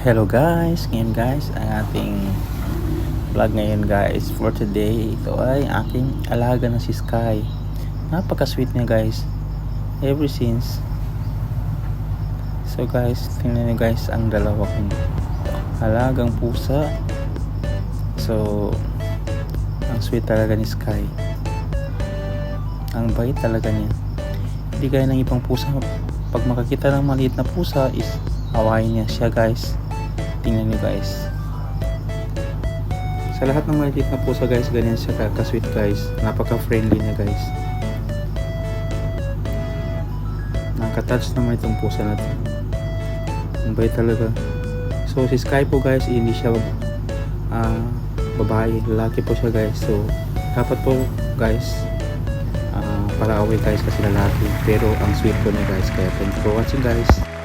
Hello guys, ngayon guys, ang ating vlog ngayon guys for today. Ito ay aking alaga na si Sky. Napaka-sweet niya guys. Ever since. So guys, tingnan niyo guys ang dalawa kong alagang pusa. So, ang sweet talaga ni Sky. Ang bait talaga niya. Hindi gaya ng ibang pusa. Pag makakita ng maliit na pusa is awayin niya siya guys. Tingnan niyo guys. Sa lahat ng maliit na pusa guys, ganyan siya ka- ka-sweet guys. Napaka-friendly niya guys. Nakaka-touch naman itong pusa na to. Ang bait talaga. So si Sky po guys, hindi siya ah, babae. Lalaki po siya guys. So dapat po guys, ah, para away guys kasi lalaki. Pero ang sweet po niya guys. Kaya thank you for watching guys.